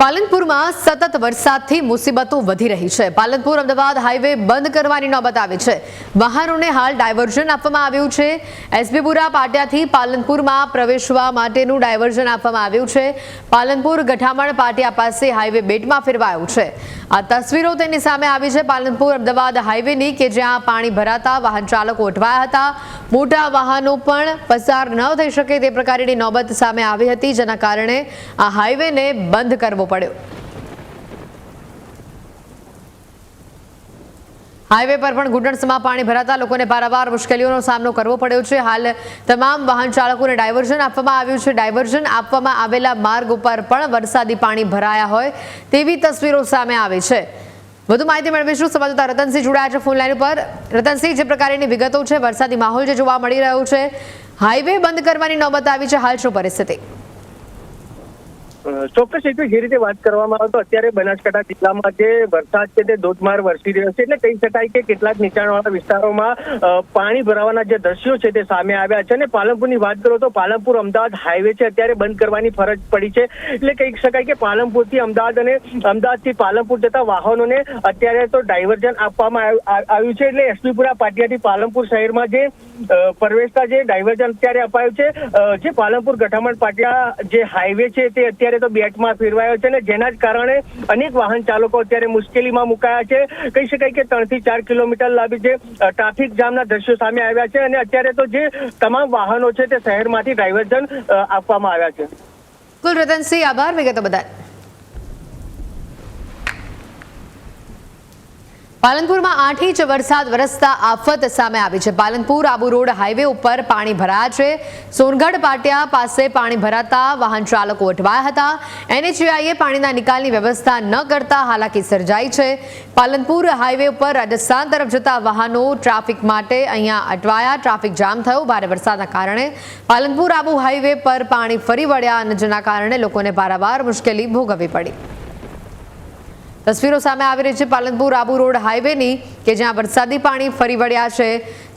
પાલનપુરમાં સતત વરસાદથી મુસીબતો વધી રહી છે. પાલનપુર, અમદાવાદ હાઈવે બંધ કરવાની નોબત આવી છે. વાહનોને હાલ ડાયવર્ઝન આપવામાં આવ્યું છે. એસબીપુરા પાટિયાથી પાલનપુરમાં પ્રવેશવા માટેનું ડાયવર્ઝન આપવામાં આવ્યું છે. પાલનપુર, ગઠામણ પાટિયા પાસે હાઈવે બેટમાં ફેરવાયું છે. આ તસવીરો તેની સામે આવી છે. પાલનપુર, અમદાવાદ હાઈવેની કે જ્યાં પાણી ભરાતા વાહન ચાલકો અટવાયા હતા. મોટા વાહનો પણ પસાર ન થઈ શકે તે પ્રકારની નોબત સામે આવી હતી. જેના કારણે આ હાઈવેને બંધ કરવો પડ્યો. હાઈવે પર પણ ઘૂંટણસમાં પાણી ભરાતા લોકોને પારાવાર મુશ્કેલીઓનો સામનો કરવો પડ્યો છે. હાલ તમામ વાહન ચાલકોને ડાયવર્ઝન આપવામાં આવ્યું છે. ડાયવર્ઝન આપવામાં આવેલા માર્ગ ઉપર પણ વરસાદી પાણી ભરાયા હોય તેવી તસવીરો સામે આવે છે. વધુ માહિતી મેળવીશું. સમજતા રતનસિંહ જોડાયા છે ફોનલાઈન ઉપર. રતનસિંહ, જે પ્રકારની વિગતો છે, વરસાદી માહોલ જે જોવા મળી રહ્યો છે, હાઈવે બંધ કરવાની નોબત આવી છે. હાલ શું પરિસ્થિતિ? ચોક્કસ એટલે જે રીતે વાત કરવામાં આવે તો અત્યારે બનાસકાંઠા જિલ્લામાં જે વરસાદ છે તે ધોધમાર વરસી રહ્યો છે. એટલે કહી શકાય કે કેટલાક નીચાણવાળા વિસ્તારોમાં પાણી ભરાવાના જે દ્રશ્યો છે તે સામે આવ્યા છે. અને પાલનપુરની વાત કરો તો પાલનપુર અમદાવાદ હાઈવે છે, અત્યારે બંધ કરવાની ફરજ પડી છે. એટલે કહી શકાય કે પાલનપુરથી અમદાવાદ અને અમદાવાદથી પાલનપુર જતા વાહનોને અત્યારે તો ડાયવર્ઝન આપવામાં આવ- આવ્યું છે. એટલે એસપીપુરા પાટિયાથી પાલનપુર શહેરમાં જે પ્રવેશતા જે ડાયવર્ઝન અત્યારે અપાયું છે જે પાલનપુર, ગઠામણ, પાટિયા જે હાઈવે છે તે અત્યારે તો બેટમાં ફેરવાયો છે અને જેના જ કારણે અનેક વાહન ચાલકો અત્યારે મુશ્કેલીમાં મુકાયા છે. કહી શકાય કે ત્રણથી ચાર કિલોમીટર લાંબી જે ટ્રાફિક જામના દ્રશ્યો સામે આવ્યા છે અને અત્યારે તો જે તમામ વાહનો છે તે શહેરમાંથી ડાયવર્ઝન આપવામાં આવ્યા છે. કુલરતનસિંહ, આભાર. વિગતો બદલ. પાલનપુરમાં આઠ ઇંચ વરસાદ વરસતા આફત સામે આવી છે. પાલનપુર આબુ રોડ હાઈવે ઉપર પાણી ભરાયા છે. સોનગઢ પાટિયા પાસે પાણી ભરાતા વાહન ચાલકો અટવાયા હતા. એનએચએઆઈએ પાણીના નિકાલની વ્યવસ્થા ન કરતા હાલાકી સર્જાઈ છે. પાલનપુર હાઈવે ઉપર રાજસ્થાન તરફ જતા વાહનો ટ્રાફિક માટે અહીંયા અટવાયા. ટ્રાફિક જામ થયો. ભારે વરસાદના કારણે પાલનપુર આબુ હાઈવે પર પાણી ફરી વળ્યા અને જેના કારણે લોકોને પારાવાર મુશ્કેલી ભોગવવી પડી. તસવીરો સામે આવી રહી છે પાલનપુર આબુ રોડ હાઈવેની, કે જ્યાં વરસાદી પાણી ફરી વળ્યા છે.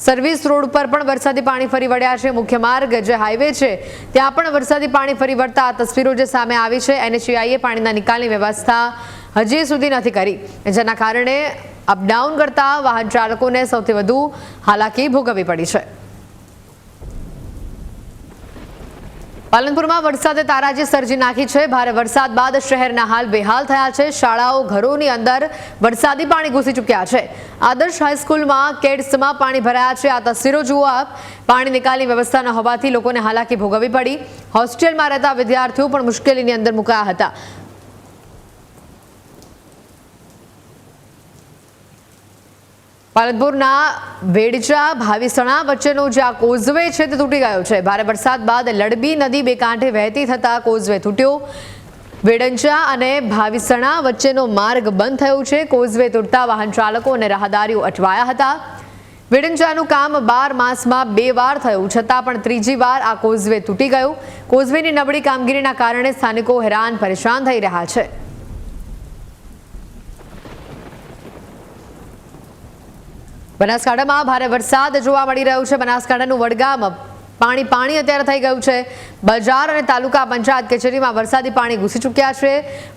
સર્વિસ રોડ પર પણ વરસાદી પાણી ફરી વળ્યા છે. મુખ્ય માર્ગ જે હાઈવે છે, ત્યાં પણ વરસાદી પાણી ફરી વળતા આ તસવીરો જે સામે આવી છે એનએચઆઈએ પાણીના નિકાલની વ્યવસ્થા હજી સુધી નથી કરી. જેના કારણે અપડાઉન કરતા વાહન ચાલકોને સૌથી વધુ હાલાકી ભોગવવી પડી છે. પાલનપુરમાં વરસાદે તારાજી સર્જી નાખી છે. ભારે વરસાદ બાદ શહેરના હાલ બેહાલ થયા છે. શાળાઓ ઘરોની અંદર વરસાદી પાણી ઘૂસી ચૂક્યા છે. આદર્શ હાઈસ્કૂલમાં કેડ્સમાં પાણી ભરાયા છે. આ તસવીરો જુઓ આપ. પાણી નિકાલની વ્યવસ્થા ન હોવાથી લોકોને હાલાકી ભોગવવી પડી. હોસ્ટેલમાં રહેતા વિદ્યાર્થીઓ પણ મુશ્કેલીની અંદર મુકાયા હતા. પાલનપુરના વેડજા ભાવિસણા વચ્ચેનો જે આ કોઝવે છે તે તૂટી ગયો છે. ભારે વરસાદ બાદ લડબી નદી બે કાંઠે વહેતી થતા કોઝવે તૂટ્યો. વેડંચા અને ભાવિસણા વચ્ચેનો માર્ગ બંધ થયો છે. કોઝવે તૂટતા વાહન ચાલકો અને રાહદારીઓ અટવાયા હતા. વેડંચાનું કામ બાર માસમાં બે વાર થયું. છતાં પણ ત્રીજી વાર આ કોઝવે તૂટી ગયું. કોઝવેની નબળી કામગીરીના કારણે સ્થાનિકો હેરાન પરેશાન થઈ રહ્યા છે. બનાસકાંઠામાં ભારે વરસાદ જોવા મળી રહ્યો છે. બનાસકાંઠાનું વડગામ પાણી પાણી અત્યારે થઈ ગયું છે. બજાર અને તાલુકા પંચાયત કચેરીમાં વરસાદી પાણી ઘૂસી ચૂક્યા છે.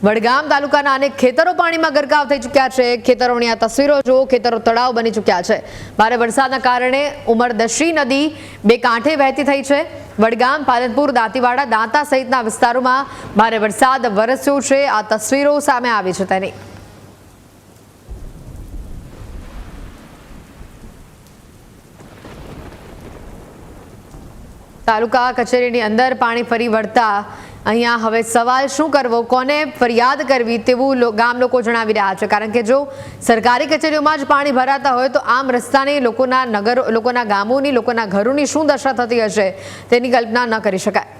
વડગામ તાલુકાના અનેક ખેતરો પાણીમાં ગરકાવ થઈ ચૂક્યા છે. ખેતરોની આ તસવીરો જો ખેતરો તળાવ બની ચૂક્યા છે. ભારે વરસાદના કારણે ઉમરદશી નદી બે કાંઠે વહેતી થઈ છે. વડગામ, પાલનપુર, દાંતીવાડા, દાંતા સહિતના વિસ્તારોમાં ભારે વરસાદ વરસ્યો છે. આ તસવીરો સામે આવી છે તેની. તાલુકા કચેરીની અંદર પાણી ફરી વળતા અહીંયા હવે સવાલ શું કરવો, કોને ફરિયાદ કરવી તેવું ગામ લોકો જણાવી રહ્યા છે. કારણ કે જો સરકારી કચેરીઓમાં જ પાણી ભરાતા હોય તો આમ રસ્તાની લોકોના નગરો, લોકોના ગામોની, લોકોના ઘરોની શું દશા થતી હશે તેની કલ્પના ન કરી શકાય.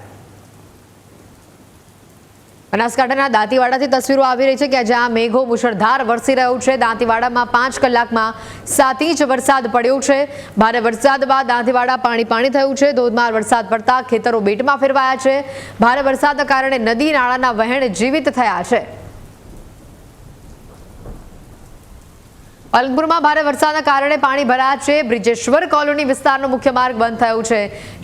બનાસકાંઠાના દાંતીવાડાથી તસવીરો આવી રહી છે કે જ્યાં મેઘો મુશળધાર વરસી રહ્યો છે. દાંતીવાડામાં પાંચ કલાકમાં સાત ઇંચ વરસાદ પડ્યો છે. ભારે વરસાદ બાદ દાંતીવાડા પાણી પાણી થયું છે. ધોધમાર વરસાદ પડતા ખેતરો બેટમાં ફેરવાયા છે. ભારે વરસાદના કારણે નદી, નાળાના વહેણ જીવિત થયા છે. પાલનપુરમાં ભારે વરસાદના કારણે પાણી ભરાયા છે. બ્રિજેશ્વર કોલોની વિસ્તારનો મુખ્ય માર્ગ બંધ થયો છે.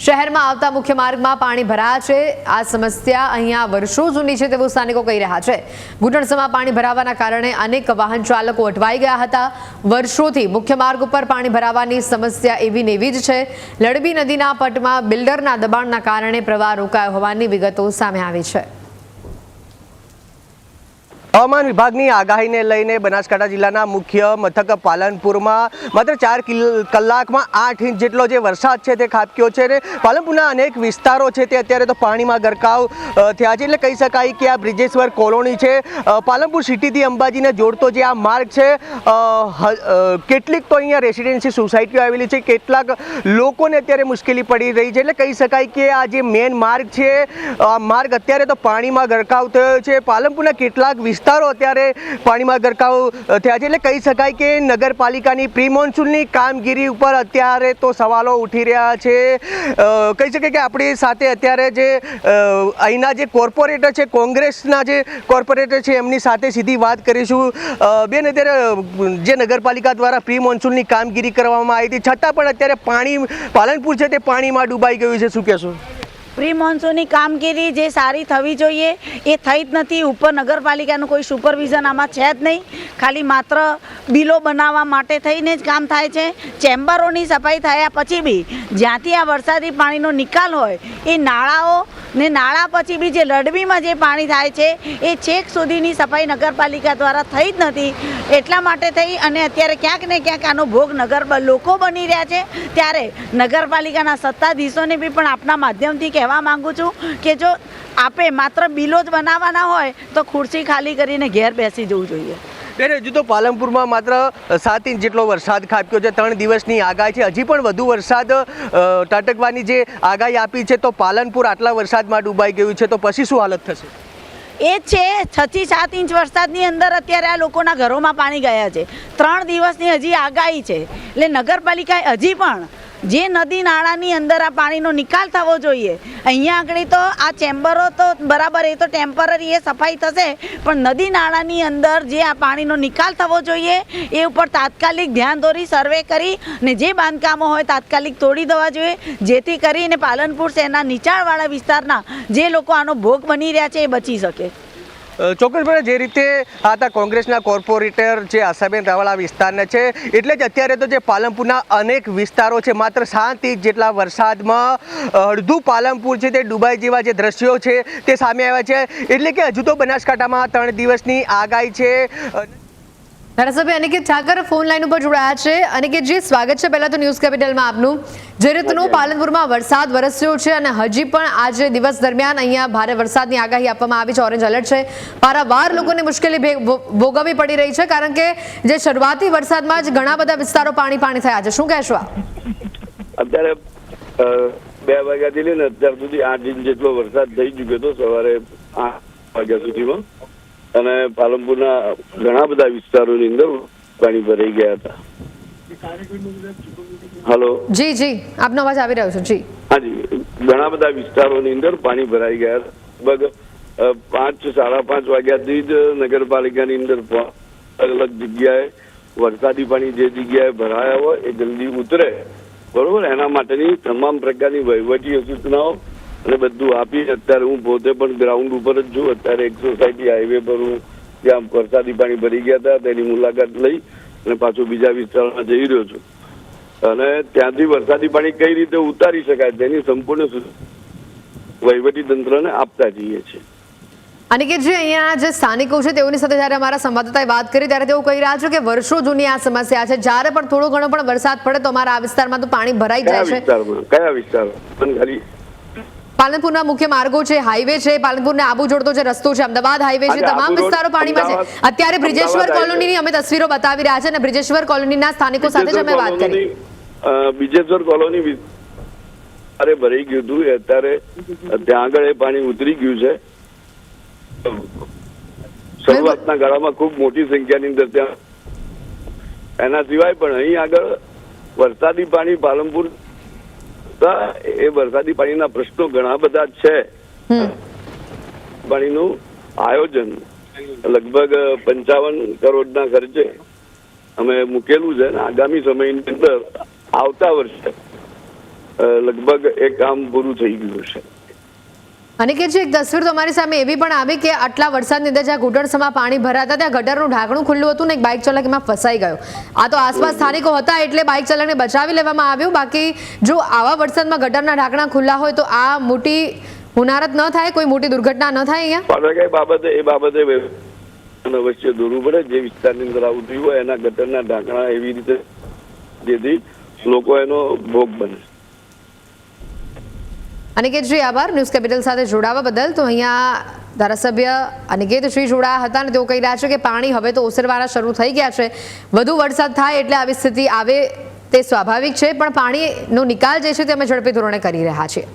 શહેરમાં આવતા મુખ્ય માર્ગમાં પાણી ભરાયા છે. આ સમસ્યા અહીંયા વર્ષો જૂની છે તેવું સ્થાનિકો કહી રહ્યા છે. ઘૂંટણસમાં પાણી ભરાવાના કારણે અનેક વાહન ચાલકો અટવાઈ ગયા હતા. વર્ષોથી મુખ્ય માર્ગ ઉપર પાણી ભરાવાની સમસ્યા એવી નેવી જ છે. લડબી નદીના પટમાં બિલ્ડરના દબાણના કારણે પ્રવાહ રોકાયો હોવાની વિગતો સામે આવી છે. હવામાન વિભાગની આગાહીને લઈને બનાસકાંઠા જિલ્લાના મુખ્ય મથક પાલનપુરમાં માત્ર ચાર કિલ- કલાકમાં આઠ ઇંચ જેટલો જે વરસાદ છે તે ખાબક્યો છે અને પાલનપુરના અનેક વિસ્તારો છે તે અત્યારે તો પાણીમાં ગરકાવ થયા છે. એટલે કહી શકાય કે આ બ્રિજેશ્વર કોલોની છે. પાલનપુર સિટીથી અંબાજીને જોડતો જે આ માર્ગ છે કેટલીક તો અહીંયા રેસિડેન્સી સોસાયટીઓ આવેલી છે. કેટલાક લોકોને અત્યારે મુશ્કેલી પડી રહી છે. એટલે કહી શકાય કે આ જે મેન માર્ગ છે આ માર્ગ અત્યારે તો પાણીમાં ગરકાવ થયો છે. પાલનપુરના કેટલાક વિસ્તારો અત્યારે પાણીમાં ગરકાવ થયા છે. એટલે કહી શકાય કે નગરપાલિકાની પ્રી મોન્સૂનની કામગીરી ઉપર અત્યારે તો સવાલો ઉઠી રહ્યા છે. કહી શકાય કે આપણી સાથે અત્યારે જે અહીંના જે કોર્પોરેટર છે, કોંગ્રેસના જે કોર્પોરેટર છે, એમની સાથે સીધી વાત કરીશું. બેન, અત્યારે જે નગરપાલિકા દ્વારા પ્રી મોન્સૂનની કામગીરી કરવામાં આવી હતી, છતાં પણ અત્યારે પાણી, પાલનપુર છે તે પાણીમાં ડૂબાઈ ગયું છે. શું કહેશો? પ્રી મોન્સૂનની કામગીરી જે સારી થવી જોઈએ, એ થઈ જ નથી. ઉપર નગરપાલિકાનું કોઈ સુપરવિઝન આમાં છે જ નહીં. ખાલી માત્ર બિલો બનાવવા માટે થઈને જ કામ થાય છે. ચેમ્બરોની સફાઈ થયા પછી બી જ્યાંથી આ વરસાદી પાણીનો નિકાલ હોય, એ નાળાઓ ને નાળા પછી બી જે લડબીમાં જે પાણી થાય છે, એ છેક સુધીની સફાઈ નગરપાલિકા દ્વારા થઈ જ નથી. એટલા માટે થઈ અને અત્યારે ક્યાંક ને ક્યાંક આનો ભોગ નગર લોકો બની રહ્યા છે. ત્યારે નગરપાલિકાના સત્તાધીશોને બી પણ આપના માધ્યમથી કહેવા માંગુ છું કે જો આપે માત્ર બિલો જ બનાવવાના હોય, તો ખુરશી ખાલી કરીને ઘેર બેસી જવું જોઈએ. બેન હજુ તો પાલનપુરમાં માત્ર સાત ઇંચ જેટલો વરસાદ ખાબક્યો છે. ત્રણ દિવસની આગાહી છે. હજી પણ વધુ વરસાદ તટકવાની જે આગાહી આપી છે, તો પાલનપુર આટલા વરસાદમાં ડૂબાઈ ગયું છે. તો પછી શું હાલત થશે? એ જ છે, છ થી સાત ઇંચ વરસાદની અંદર અત્યારે આ લોકોના ઘરોમાં પાણી ગયા છે. ત્રણ દિવસની હજી આગાહી છે. એટલે નગરપાલિકાએ હજી પણ જે નદી નાળાની અંદર આ પાણીનો નિકાલ થવો જોઈએ. અહીંયા આગળ તો આ ચેમ્બરો તો બરાબર, એ તો ટેમ્પરરી એ સફાઈ થશે, પણ નદી નાળાની અંદર જે આ પાણીનો નિકાલ થવો જોઈએ, એ ઉપર તાત્કાલિક ધ્યાન દોરી, સર્વે કરી, ને જે બાંધકામો હોય તાત્કાલિક તોડી દેવા જોઈએ, જેથી કરીને પાલનપુર શહેરના નીચાણવાળા વિસ્તારના જે લોકો આનો ભોગ બની રહ્યા છે એ બચી શકે. ચોક્કસપણે જે રીતે આ હતા કોંગ્રેસના કોર્પોરેટર જે આશાબેન રાવળા વિસ્તારના છે, એટલે જ અત્યારે તો જે પાલનપુરના અનેક વિસ્તારો છે, માત્ર સાત ઇંચ જેટલા વરસાદમાં અડધું પાલનપુર છે તે ડુબાઈ જેવા જે દ્રશ્યો છે તે સામે આવ્યા છે. એટલે કે હજુ તો બનાસકાંઠામાં ત્રણ દિવસની આગાહી છે. ધારાસભ્ય અનિકેત ઠાકર ફોન લાઈન ઉપર જોડાયા છે. અનિકેતજી સ્વાગત છે પહેલા તો ન્યૂઝ કેપિટલમાં આપનું. જે રીતનું પાલનપુરમાં વરસાદ વરસ્યો છે અને હજી પણ આજે દિવસ દરમિયાન અહીંયા ભારે વરસાદની આગાહી આપવામાં આવી છે. ઓરેન્જ એલર્ટ છે. પારાવાર લોકોને મુશ્કેલી ભોગવવી પડી રહી છે કારણ કે જે શરૂઆતી વરસાદમાં જ ઘણા બધા વિસ્તારો પાણી પાણી થયા છે. શું કહેશો આપ? અત્યારે બે વાગ્યાથી લઈને અત્યાર સુધી આઠ ઇંચ જેટલો વરસાદ થઈ ચુક્યો હતો. સવારે આઠ વાગ્યા સુધીમાં. અને પાલનપુરના ઘણા બધા વિસ્તારોની અંદર પાણી ભરાઈ ગયા હતા. હલો? જી જી. આપનો અવાજ આવી રહ્યો છે. જી. હાજી. ઘણા બધા વિસ્તારોની અંદર પાણી ભરાઈ ગયા લગભગ પાંચ સાડા પાંચ વાગ્યાથી જ નગરપાલિકાની અંદર અલગ અલગ જગ્યાએ વરસાદી પાણી જે જગ્યાએ ભરાયા હોય એ જલ્દી ઉતરે. બરોબર? એના માટેની તમામ પ્રકારની વહીવટી સૂચનાઓ અને બધું આપી અત્યારે હું પોતે પણ ગ્રાઉન્ડ ઉપર જ છું. અત્યારે એક સોસાયટી હાઈવે પર હું ત્યાં વરસાદી પાણી ભરી ગયા હતા તેની મુલાકાત લઈ અને પાછું બીજા વિસ્તારમાં જઈ રહ્યો છું. અને ત્યાંથી વરસાદી પાણી કઈ રીતે ઉતારી શકાય તેની સંપૂર્ણ વહીવટી તંત્રને આપતા જઈએ છીએ. અનિકેતજી અહીંયા જે સ્થાનિકો છે તેઓની સાથે જ્યારે અમારા સંવાદદાતાએ વાત કરી ત્યારે તેઓ કહી રહ્યા છે કે વર્ષો જૂની આ સમસ્યા છે. જ્યારે પણ થોડો ઘણો પણ વરસાદ પડે તો અમારા આ વિસ્તારમાં તો પાણી ભરાઈ જ જાય છે. વિસ્તારમાં? કયા વિસ્તારમાં? ખાલી પાલનપુરના મુખ્ય માર્ગો છે હાઈવે છે પાલનપુરને આબુ જોડતો જે રસ્તો છે અમદાવાદ હાઈવે છે તમામ વિસ્તારો પાણીમાં છે. અત્યારે બ્રિજેશ્વર કોલોનીની અમે તસવીરો બતાવી રહ્યા છે અને બ્રિજેશ્વર કોલોનીના સ્થાનિકો સાથે જ અમે વાત કરી. બ્રિજેશ્વર કોલોની અરે ભરાઈ ગયું હતું અત્યારે ત્યાં આગળ એ પાણી ઉતરી ગયું છે. શરૂઆતના ગાળામાં ખૂબ મોટી સંખ્યાની અંદર ત્યાં એના સિવાય પણ અહીં આગળ વરસાદી પાણી પાલનપુર તા એ વરસાદી પાણીના પ્રશ્નો ઘણા બધા છે. પાણીનું આયોજન લગભગ પંચાવન કરોડના ખર્ચે અમે મૂકેલું છે આગામી સમયની અંદર આવતા વર્ષે લગભગ એ કામ પૂરું થઈ ગયું છે. અને કે જે એક તસવીર તમારી સામે એવી પણ આવી કે આટલા વરસાદની અંદર જ્યાં ઘૂંટણસમાં પાણી ભરાતા ત્યાં ગટરનું ઢાંકણું ખુલ્લું હતું ને એક બાઇક ચાલક એમાં ફસાઈ ગયો. આ તો આસપાસ સ્થાનિકો હતા એટલે બાઇક ચાલકને બચાવી લેવામાં આવ્યું. બાકી જો આવા વરસાદમાં ગટરના ઢાંકણા ખુલ્લા હોય તો આ મોટી હુનારત ન થાય? કોઈ મોટી દુર્ઘટના ન થાય અહીંયા? એ બાબતે વચ્ચે દોરવું પડે. જે વિસ્તારની અંદર આવું થયું હોય, એના ગટરના ઢાંકણા એવી રીતે જેથી લોકો એનો ભોગ બને. અનિકેતજી આભાર. ન્યૂઝ કેપિટલ સાથે જોડાવા બદલ. તો અહીંયા ધારાસભ્ય અનિકેતશ્રી જોડાયા હતા અને તેઓ કહી રહ્યા છે કે પાણી હવે તો ઓસરવાના શરૂ થઈ ગયા છે. વધુ વરસાદ થાય એટલે આવી સ્થિતિ આવે તે સ્વાભાવિક છે, પણ પાણીનો નિકાલ જે છે તે અમે ઝડપી ધોરણે કરી રહ્યા છીએ.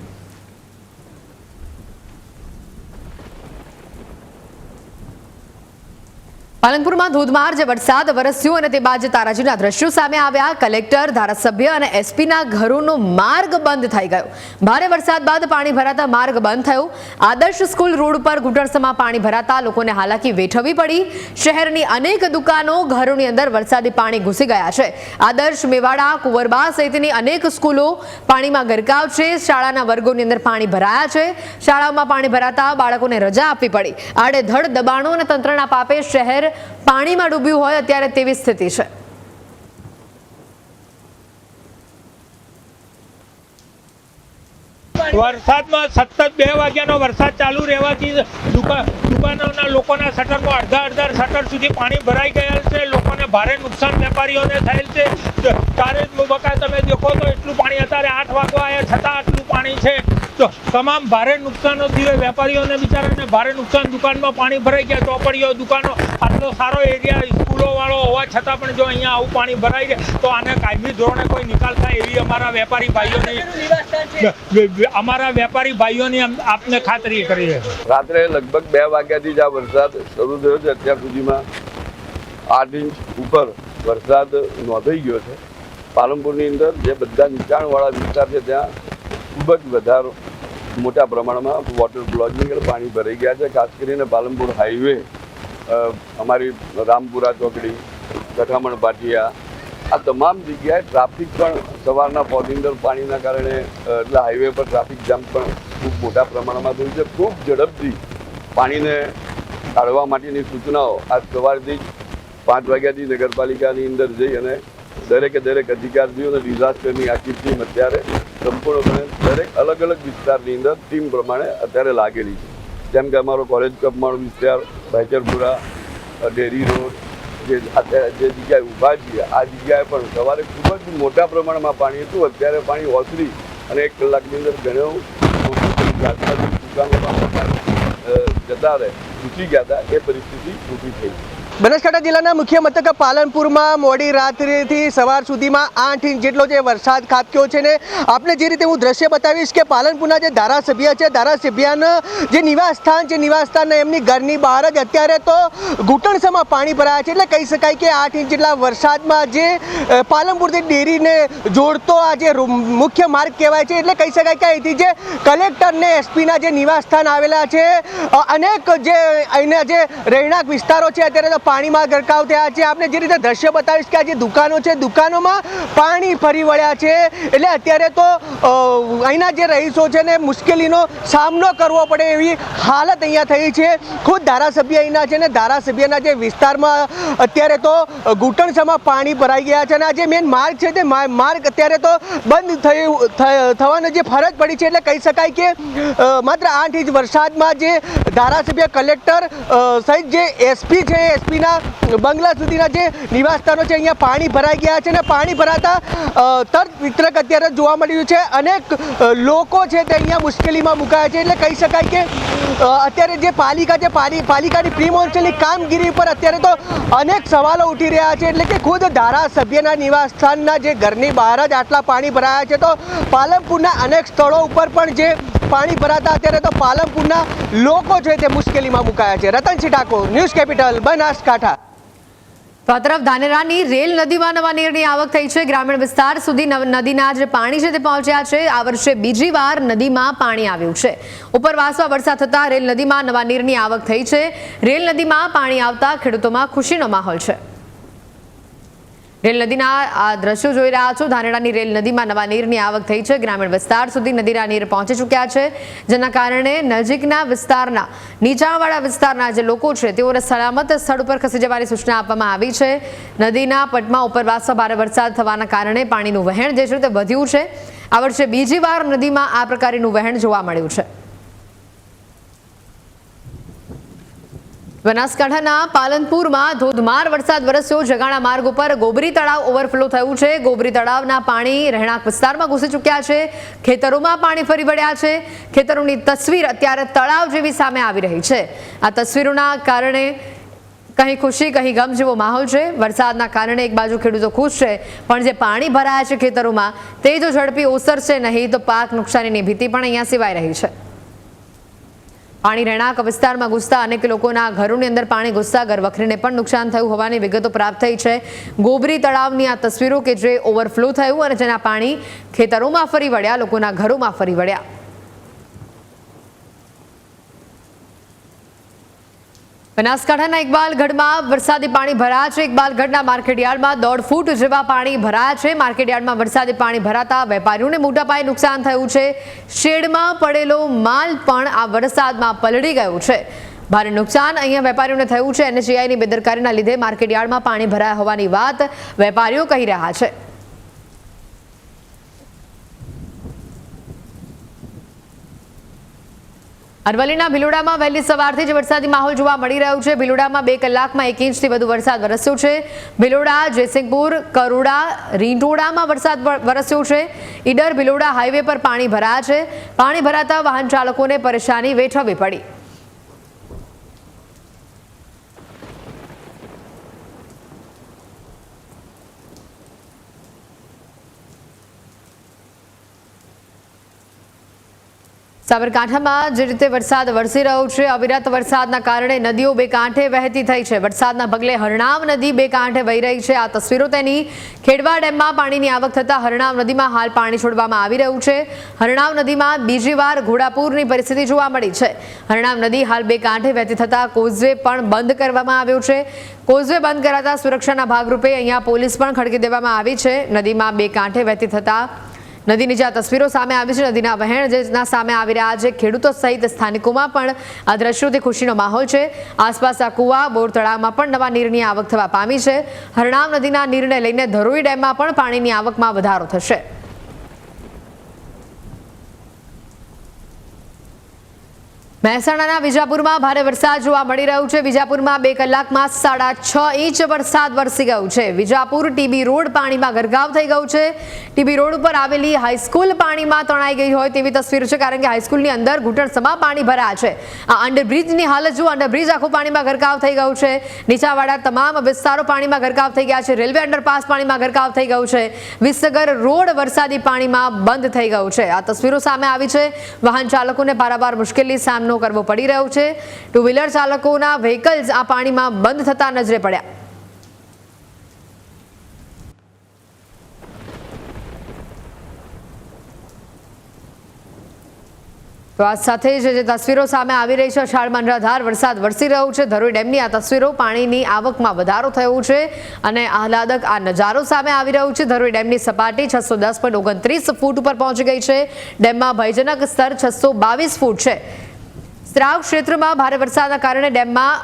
પાલનપુરમાં ધોધમાર જે વરસાદ વરસ્યો અને તે બાદ તારાજીના દ્રશ્યો સામે આવ્યા, કલેક્ટર, ધારાસભ્ય અને એસપીના ઘરોનો માર્ગ બંધ થઈ ગયો. ભારે વરસાદ બાદ પાણી ભરાતા માર્ગ બંધ થયો. આદર્શ સ્કૂલ રોડ પર ઘૂંટણસમાં પાણી ભરાતા લોકોને હાલાકી વેઠવી પડી. શહેરની અનેક દુકાનો ઘરોની અંદર વરસાદી પાણી ઘૂસી ગયા છે. આદર્શ મેવાડા, કુંવરબા સહિતની અનેક સ્કૂલો પાણીમાં ગરકાવ છે. શાળાના વર્ગોની અંદર પાણી ભરાયા છે. શાળાઓમાં પાણી ભરાતા બાળકોને રજા આપવી પડી. આડેધડ દબાણો અને તંત્રના પાપે શહેર પાણીમાં ડૂબ્યું હોય અત્યારે તેવી સ્થિતિ છે. વરસાદમાં સતત બે વાગ્યાનો વરસાદ ચાલુ રહેવાથી દુકાન દુકાનોના લોકોના શટરમાં અડધા અડધા શટર સુધી પાણી ભરાઈ ગયેલ છે. લોકોને ભારે નુકસાન વેપારીઓને થયેલ છે. તારે બકા તમે દેખો તો એટલું પાણી અત્યારે આઠ વાગવા આવ્યા છતાં આટલું પાણી છે. તો તમામ ભારે નુકસાનો થયું વેપારીઓને બિચારાને ભારે નુકસાન દુકાનમાં પાણી ભરાઈ ગયા, ચોપડીઓ, દુકાનો, આટલો સારો એરિયા વાળો હોવા છતાં પણ જો અહીંયા આવું પાણી ભરાઈ જાય તો આને કાયમી ધોરણે કોઈ નિકાલ થાય એવી અમારા વેપારી ભાઈઓની અમારા વેપારી ભાઈઓની આપને ખાતરી કરી છે. રાત્રે લગભગ બે વાગ્યાથી જ આ વરસાદ શરૂ થયો છે અત્યાર સુધીમાં આઠ ઇંચ ઉપર વરસાદ નોંધાઈ ગયો છે. પાલનપુરની અંદર જે બધા નીચાણવાળા વિસ્તાર છે ત્યાં ખૂબ જ વધારો મોટા પ્રમાણમાં વોટર બ્લોકિંગ પાણી ભરાઈ ગયા છે. ખાસ કરીને પાલનપુર હાઈવે અમારી રામપુરા ચોકડી કઠામણ પાટિયા આ તમામ જગ્યાએ ટ્રાફિક પણ સવારના પોરની પાણીના કારણે એટલે હાઈવે પર ટ્રાફિક જામ પણ ખૂબ મોટા પ્રમાણમાં થયું છે. ખૂબ ઝડપથી પાણીને કાઢવા માટેની સૂચનાઓ આજ સવારથી જ પાંચ વાગ્યાથી નગરપાલિકાની અંદર જઈ અને દરેકે દરેક અધિકારીઓને ડિઝાસ્ટરની આખી ટીમ અત્યારે સંપૂર્ણપણે દરેક અલગ અલગ વિસ્તારની અંદર ટીમ પ્રમાણે અત્યારે લાગેલી છે. જેમ કે અમારો કોલેજ કપમાળો વિસ્તાર ભાઈચરપુરા ડેરી રોડ, જે અત્યારે જે જગ્યાએ ઊભા છીએ, આ જગ્યાએ પણ સવારે ખૂબ જ મોટા પ્રમાણમાં પાણી હતું. અત્યારે પાણી ઓસરી અને એક કલાકની અંદર ઘણું જતા રહે. ઘૂસી ગયા હતા. એ પરિસ્થિતિ ઊભી થઈ. બનાસકાંઠા જિલ્લાના મુખ્ય મથક પાલનપુરમાં મોડી રાત્રિથી સવાર સુધીમાં આઠ ઇંચ જેટલો જે વરસાદ ખાબક્યો છે ને આપણે જે રીતે હું દ્રશ્ય બતાવીશ કે પાલનપુરના જે ધારાસભ્ય છે, ધારાસભ્યના જે નિવાસ સ્થાન છે નિવાસ સ્થાન એમની ઘરની બહાર જ અત્યારે તો ઘૂંટણસમાં પાણી ભરાયા છે. એટલે કહી શકાય કે આઠ ઇંચ જેટલા વરસાદમાં જે પાલનપુરથી ડેરીને જોડતો આ જે મુખ્ય માર્ગ કહેવાય છે. એટલે કહી શકાય કે અહીંથી જે કલેક્ટર ને એસપીના જે નિવાસસ્થાન આવેલા છે અનેક જે અહીંના જે રહેણાંક વિસ્તારો છે, અત્યારે પાણીમાં ગરકાવ થયા છે. આપણે જે રીતે દ્રશ્ય બતાવીશ કે આ જે દુકાનો છે, દુકાનોમાં પાણી ફરી વળ્યા છે. એટલે અત્યારે તો અહીંના જે રહીશો છે ને, મુશ્કેલીનો સામનો કરવો પડે એવી હાલત અહીંયા થઈ છે. ખુદ ધારાસભ્ય અહીંના છે ને ધારાસભ્યના જે વિસ્તારમાં અત્યારે તો ઘૂંટણસામાં પાણી ભરાઈ ગયા છે અને આ જે મેન માર્ગ છે તે માર્ગ અત્યારે તો બંધ થયું થવાની જે ફરજ પડી છે એટલે કહી શકાય કે માત્ર આઠ ઇંચ વરસાદમાં જે ધારાસભ્ય કલેક્ટર સહિત જે એસપી છે એસપીના બંગલા સુધીના જે નિવાસસ્થાનો છે અહીંયા પાણી ભરાઈ ગયા છે અને પાણી ભરાતા તરત વિતરક અત્યારે જોવા મળ્યું છે. અનેક લોકો છે તે અહીંયા મુશ્કેલીમાં મુકાયા છે એટલે કહી શકાય કે અત્યારે જે પાલિકા છે, પાલિ- પાલિકાની પ્રી મોન્સૂનની કામગીરી પર અત્યારે તો અનેક સવાલો ઉઠી રહ્યા છે. એટલે કે ખુદ ધારાસભ્યના નિવાસ સ્થાનના જે ઘરની બહાર જ આટલા પાણી ભરાયા છે, તો પાલનપુરના અનેક સ્થળો ઉપર પણ જે પાણી ભરાતા અત્યારે તો પાલનપુરના લોકો છે તે મુશ્કેલીમાં મુકાયા છે. Ratan Thakor, News Capital, Banaskantha. તો આ તરફ ધાનેરાની રેલ નદીમાં નવા નીરની આવક થઈ છે. ગ્રામીણ વિસ્તાર સુધી નદીના જે પાણી છે તે પહોંચ્યા છે. આ વર્ષે બીજી વાર નદીમાં પાણી આવ્યું છે. ઉપરવાસમાં વરસાદ થતા રેલ નદીમાં નવા નીરની આવક થઈ છે. રેલ નદીમાં પાણી આવતા ખેડૂતોમાં ખુશીનો માહોલ છે. રેલ નદીના આ દ્રશ્યો જોઈ રહ્યા છો. ધાનેરાની રેલ નદીમાં નવા નીરની આવક થઈ છે. ગ્રામીણ વિસ્તાર સુધી નદીના નીર પહોંચી ચૂક્યા છે, જેના કારણે નજીકના વિસ્તારના, નીચાણવાળા વિસ્તારના જે લોકો છે, તેઓને સલામત સ્થળ ઉપર ખસી જવાની સૂચના આપવામાં આવી છે. નદીના પટમાં ઉપરવાસમાં ભારે વરસાદ થવાના કારણે પાણીનું વહેણ જે છે તે વધ્યું છે. આ વર્ષે બીજી વાર નદીમાં આ પ્રકારનું વહેણ જોવા મળ્યું છે. બનાસકાંઠાના પાલનપુરમાં ધોધમાર વરસાદ વરસ્યો. જગાણા માર્ગ ઉપર ગોબરી તળાવ ઓવરફ્લો થયું છે. ગોબરી તળાવના પાણી રહેણાંક વિસ્તારમાં ઘૂસી ચૂક્યા છે. ખેતરોમાં પાણી ફરી વળ્યા છે. ખેતરોની તસવીર અત્યારે તળાવ જેવી સામે આવી રહી છે. આ તસવીરોના કારણે કહી ખુશી કહી ગમ જેવો માહોલ છે. વરસાદના કારણે એક બાજુ ખેડૂતો ખુશ છે. પણ જે પાણી ભરાયા છે ખેતરોમાં, તે જો ઝડપી ઓસરશે નહીં, તો પાક નુકસાનીની ભીતિ પણ અહીંયા સિવાય રહી છે. પાણી રહેણાંક વિસ્તારમાં ઘૂસતા અનેક લોકોના ઘરોની અંદર પાણી ઘૂસતા ઘર વખરીને પણ નુકસાન થયું હોવાની વિગતો પ્રાપ્ત થઈ છે. ગોબરી તળાવની આ તસવીરો કે જે ઓવરફ્લો થયું અને જેના પાણી ખેતરોમાં ફરી વળ્યા, લોકોના ઘરોમાં ફરી વળ્યા. બનાસકાંઠાના ઇકબાલગઢમાં વરસાદી પાણી ભરાયા છે. ઇકબાલગઢના માર્કેટયાર્ડમાં દોઢ ફૂટ જેવા પાણી ભરાયા છે. માર્કેટયાર્ડમાં વરસાદી પાણી ભરાતા વેપારીઓને મોટા પાયે નુકસાન થયું છે. શેડમાં પડેલો માલ પણ આ વરસાદમાં પલળી ગયો છે. ભારે નુકસાન અહીંયા વેપારીઓને થયું છે. એનએચએઆઈની બેદરકારીના લીધે માર્કેટયાર્ડમાં પાણી ભરાયા હોવાની વાત વેપારીઓ કહી રહ્યા છે. અરવલ્લીના ભિલોડામાં વહેલી સવારથી જ વરસાદી માહોલ જોવા મળી રહ્યો છે. ભિલોડામાં બે કલાકમાં એક ઇંચથી વધુ વરસાદ વરસ્યો છે. ભિલોડા, જયસિંહપુર, કરોડા રીંટોડામાં વરસાદ વરસ્યો છે. ઈડર, ભિલોડા હાઈવે પર પાણી ભરાયા છે. પાણી ભરાતા વાહન ચાલકોને પરેશાની વેઠવવી પડી. સાબરકાંઠામાં જે રીતે વરસાદ વરસી રહ્યો છે, અવિરત વરસાદના કારણે નદીઓ બે કાંઠે વહેતી થઈ છે. વરસાદના પગલે હરણાવ નદી બે કાંઠે વહી રહી છે. આ તસવીરો તેની ખેડવા ડેમમાં પાણીની આવક થતાં હરણાવ નદીમાં હાલ પાણી છોડવામાં આવી રહ્યું છે. હરણામ નદીમાં બીજી વાર ઘોડાપૂરની પરિસ્થિતિ જોવા મળી છે. હરણાવ નદી હાલ બે કાંઠે વહેતી થતાં કોઝવે પણ બંધ કરવામાં આવ્યો છે. કોઝવે બંધ કરાતા સુરક્ષાના ભાગરૂપે અહીંયા પોલીસ પણ ખડકી દેવામાં આવી છે. નદીમાં બે કાંઠે વહેતી થતાં નદીની જે આ તસવીરો સામે આવી છે, નદીના વહેણ જેના સામે આવી રહ્યા છે, ખેડૂતો સહિત સ્થાનિકોમાં પણ આ દ્રશ્યોથી ખુશીનો માહોલ છે. આસપાસ આ કુવા, બોર તળાવમાં પણ નવા નીરની આવક થવા પામી છે. હરણામ નદીના નીરને લઈને ધરોઈ ડેમમાં પણ પાણીની આવકમાં વધારો થશે. મહેસાણાના વિજાપુરમાં ભારે વરસાદ જોવા મળી રહ્યો છે. વિજાપુરમાં બે કલાકમાં સાડા છ ઇંચ વરસાદ વરસી ગયો છે. વિજાપુર ટીબી રોડ પાણીમાં ગરકાવ થઈ ગયું છે. ટીબી રોડ ઉપર આવેલી હાઈસ્કૂલ પાણીમાં તણાઈ ગઈ હોય તેવી તસવીર છે, કારણ કે હાઈસ્કૂલની અંદર ઘૂંટણસમા પાણી ભરાયા છે. આ અંડરબ્રિજની હાલત જુઓ. અંડરબ્રિજ આખું પાણીમાં ગરકાવ થઈ ગયું છે. નીચાવાળા તમામ વિસ્તારો પાણીમાં ગરકાવ થઈ ગયા છે. રેલવે અંડરપાસ પાણીમાં ગરકાવ થઈ ગયું છે. વિસનગર રોડ વરસાદી પાણીમાં બંધ થઈ ગયું છે. આ તસવીરો સામે આવી છે. વાહન ચાલકોને પારાવાર મુશ્કેલી સામનો કરવો પડી રહ્યો છે. ટુ વ્હીલર ચાલકોના વ્હીકલ્સ આ પાણીમાં બંધ થતા નજરે પડ્યા. તો આ સાથે જ જે તસવીરો સામે આવી રહી છે, અષાઢમાં નિરાધાર વરસાદ વરસી રહ્યો છે. ધરોઈ ડેમની આ તસવીરો પાણીની આવકમાં વધારો થયો છે અને આહલાદક આ નજારો સામે આવી રહ્યો છે. ધરોઈ ડેમની સપાટી છસો દસ પોઈન્ટ ઓગણત્રીસ ફૂટ ઉપર પહોંચી ગઈ છે. ડેમમાં ભયજનક સ્તર છસો બાવીસ ફૂટ છે. સ્ત્રાવ ક્ષેત્રમાં ભારે વરસાદના કારણે ડેમમાં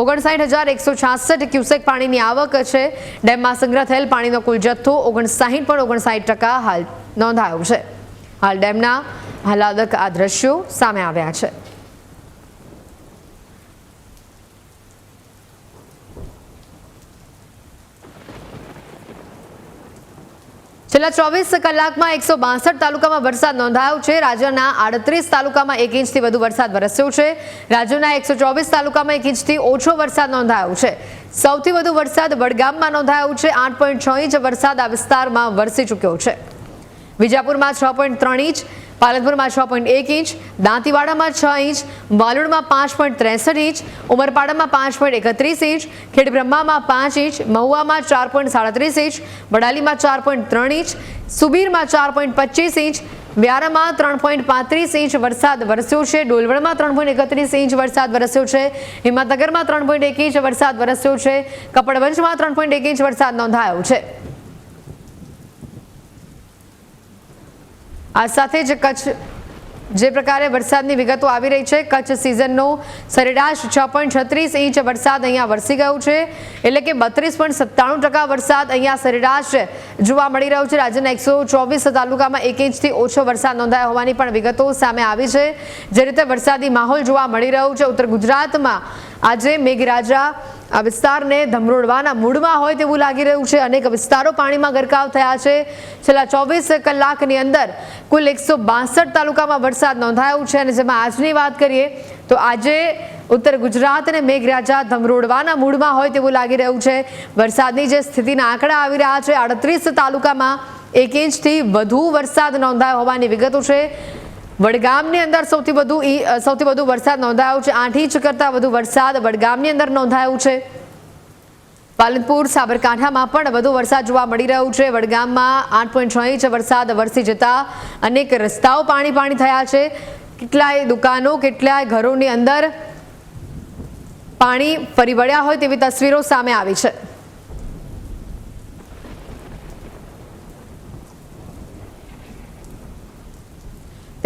ઓગણસાઠ હજાર એકસો છાસઠ ક્યુસેક પાણીની આવક છે. ડેમમાં સંગ્રહ થયેલ પાણીનો કુલ જથ્થો ઓગણસાઠ પણ ઓગણસાઠ ટકા હાલ નોંધાયો છે. હાલ ડેમના હાલાદક આ દ્રશ્યો સામે આવ્યા છે. છેલ્લા ચોવીસ કલાકમાં એકસો બાસઠ તાલુકામાં વરસાદ નોંધાયો છે. રાજ્યના આડત્રીસ તાલુકામાં એક ઇંચથી વધુ વરસાદ વરસ્યો છે. રાજ્યના એકસો ચોવીસ તાલુકામાં એક ઇંચથી ઓછો વરસાદ નોંધાયો છે. સૌથી વધુ વરસાદ વડગામમાં નોંધાયો છે. આઠ પોઈન્ટ છ ઇંચ વરસાદ આ વિસ્તારમાં વરસી ચૂક્યો છે. વિજાપુરમાં છ પોઈન્ટ ત્રણ ઇંચ પાલનપુરમાં છ પોઈન્ટ એક ઇંચ, દાંતીવાડામાં છ ઇંચ, વાલુડમાં પાંચ પોઈન્ટ ત્રેસઠ ઇંચ, ઉમરપાડામાં પાંચ પોઈન્ટ એકત્રીસ ઇંચ, ખેડબ્રહ્મામાં પાંચ ઇંચ, મહુવામાં ચાર પોઈન્ટ સાડત્રીસ ઇંચ, વડાલીમાં ચાર પોઈન્ટ ત્રણ ઇંચ, સુબીરમાં ચાર પોઈન્ટ પચીસ ઇંચ, વ્યારામાં ત્રણ પોઈન્ટ પાંત્રીસ ઇંચ વરસાદ વરસ્યો છે ડોલવણમાં ત્રણ પોઈન્ટ એકત્રીસ ઇંચ વરસાદ વરસ્યો છે, હિંમતનગરમાં ત્રણ પોઈન્ટ એક ઇંચ વરસાદ વરસ્યો છે, કપડવંજમાં ત્રણ પોઈન્ટ એક ઇંચ વરસાદ નોંધાયો છે. આ સાથે જ કચ્છ જે પ્રકારે વરસાદની વિગતો આવી રહી છે, કચ્છ સિઝનનો સરેરાશ છ પોઈન્ટ છત્રીસ ઇંચ વરસાદ અહીંયા વરસી ગયો છે. એટલે કે બત્રીસ પોઈન્ટ સત્તાણું ટકા વરસાદ અહીંયા સરેરાશ જોવા મળી રહ્યો છે. રાજ્યના એકસો ચોવીસ તાલુકામાં એક ઇંચથી ઓછો વરસાદ નોંધાયો હોવાની પણ વિગતો સામે આવી છે. જે રીતે વરસાદી માહોલ જોવા મળી રહ્યો છે, ઉત્તર ગુજરાતમાં આજે મેઘરાજા આ વિસ્તારને ધમરોડવાના મૂડમાં હોય તેવું લાગી રહ્યું છે. અનેક વિસ્તારો પાણીમાં ગરકાવ થયા છે. છેલ્લા ચોવીસ કલાકની અંદર કુલ એકસો તાલુકામાં વરસાદ નોંધાયો છે અને જેમાં આજની વાત કરીએ તો આજે ઉત્તર ગુજરાત અને મેઘરાજા ધમરોડવાના મૂડમાં હોય તેવું લાગી રહ્યું છે. વરસાદની જે સ્થિતિના આંકડા આવી રહ્યા છે, આડત્રીસ તાલુકામાં એક ઇંચથી વધુ વરસાદ નોંધાયો હોવાની વિગતો છે. વડગામની અંદર સૌથી વધુ સૌથી વધુ વરસાદ નોંધાયો છે. આઠ ઇંચ કરતાં વધુ વરસાદ વડગામની અંદર નોંધાયો છે. પાલનપુર, સાબરકાંઠામાં પણ વધુ વરસાદ જોવા મળી રહ્યો છે. વડગામમાં આઠ પોઈન્ટ છ ઇંચ વરસાદ વરસી જતા અનેક રસ્તાઓ પાણી પાણી થયા છે. કેટલાય દુકાનો, કેટલાય ઘરોની અંદર પાણી ફરી વળ્યા હોય તેવી તસવીરો સામે આવી છે.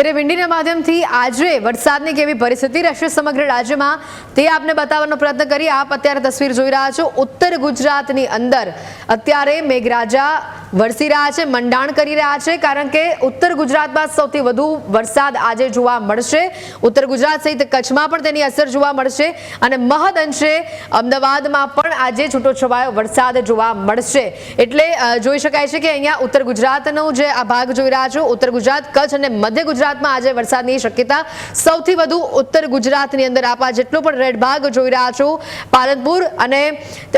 ત્યારે વિંડીના માધ્યમથી આજે વરસાદની કેવી પરિસ્થિતિ રહેશે સમગ્ર રાજ્યમાં તે આપને બતાવવાનો પ્રયત્ન કરી આપ અત્યારે તસવીર જોઈ રહ્યા છો. ઉત્તર ગુજરાતની અંદર અત્યારે મેઘરાજા વરસી રહ્યા છે, મંડાણ કરી રહ્યા છે, કારણ કે ઉત્તર ગુજરાતમાં સૌથી વધુ વરસાદ આજે જોવા મળશે. ઉત્તર ગુજરાત સહિત કચ્છમાં પણ તેની અસર જોવા મળશે અને મહદ અંશે અમદાવાદમાં પણ આજે છૂટોછવાયો વરસાદ જોવા મળશે. એટલે જોઈ શકાય છે કે અહીંયા ઉત્તર ગુજરાતનો જે આ ભાગ જોઈ રહ્યા છો, ઉત્તર ગુજરાત, કચ્છ અને મધ્ય ગુજરાતમાં આજે વરસાદની શક્યતા સૌથી વધુ ઉત્તર ગુજરાતની અંદર આપ આ જેટલો પણ રેડ ભાગ જોઈ રહ્યા છો. પાલનપુર અને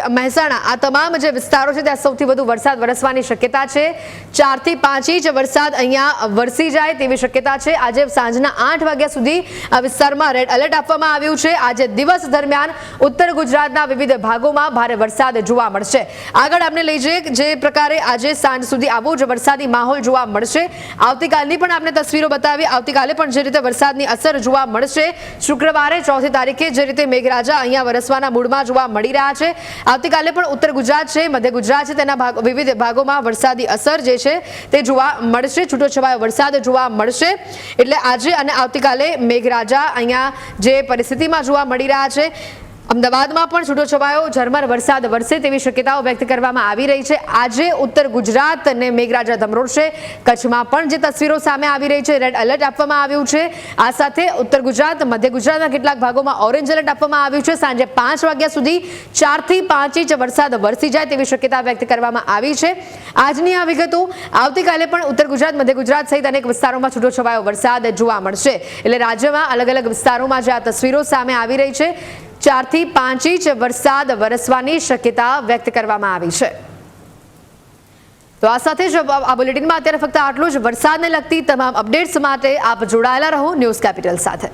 મહેસાણા, આ તમામ જે વિસ્તારો છે, ત્યાં સૌથી વધુ વરસાદ વરસવાની શક્યતા છે. ચારથી પાંચ ઇંચ વરસાદ અહીંયા વરસી જાય તેવી શક્યતા છે. આજે સાંજના આઠ વાગ્યા સુધી આ વિસ્તારમાં રેડ એલર્ટ આપવામાં આવ્યું છે. આજે દિવસ દરમિયાન ઉત્તર ગુજરાતના વિવિધ ભાગોમાં ભારે વરસાદ જોવા મળશે. આગળ આપણે લઈ જઈએ જે પ્રકારે આજે સાંજ સુધી આવો જ વરસાદી માહોલ જોવા મળશે. આવતીકાલની પણ આપણે તસવીરો બતાવી આવતીકાલે પણ જે રીતે વરસાદની અસર જોવા મળશે. શુક્રવારે ચોથી તારીખે જે રીતે મેઘરાજા અહીંયા વરસવાના મૂળમાં જોવા મળી રહ્યા છે. આવતીકાલે પણ ઉત્તર ગુજરાત છે, મધ્ય ગુજરાત છે, તેના વિવિધ ભાગોમાં વરસાદી અસર જે છે તે જોવા મળશે. છૂટોછવાયો વરસાદ જોવા મળશે. એટલે આજે અને આવતીકાલે મેઘરાજા અહીંયા જે પરિસ્થિતિમાં જોવા મળી રહ્યા છે અમદાવાદમાં પણ છૂટોછવાયો ઝરમર વરસાદ વરસે તેવી શક્યતાઓ વ્યક્ત કરવામાં આવી રહી છે. આજે ઉત્તર ગુજરાત અને મેઘરાજા ધમરોડશે કચ્છમાં પણ જે તસવીરો સામે આવી રહી છે, રેડ એલર્ટ આપવામાં આવ્યું છે. આ સાથે ઉત્તર ગુજરાત, મધ્ય ગુજરાતના કેટલાક ભાગોમાં ઓરેન્જ એલર્ટ આપવામાં આવ્યું છે. સાંજે પાંચ વાગ્યા સુધી ચારથી પાંચ ઇંચ વરસાદ વરસી જાય તેવી શક્યતા વ્યક્ત કરવામાં આવી છે. આજની આ વિગતો આવતીકાલે પણ ઉત્તર ગુજરાત, મધ્ય ગુજરાત સહિત અનેક વિસ્તારોમાં છૂટોછવાયો વરસાદ જોવા મળશે. એટલે રાજ્યમાં અલગ અલગ વિસ્તારોમાં જે આ તસવીરો સામે આવી રહી છે ચારથી પાંચ ઇંચ વરસાદ વરસવાની શક્યતા વ્યક્ત કરવામાં આવી છે. તો આ સાથે જ આ બુલેટિનમાં અત્યારે ફક્ત આટલું જ. વરસાદને લગતી તમામ અપડેટ્સ માટે આપ જોડાયેલા રહો ન્યૂઝ કેપિટલ સાથે.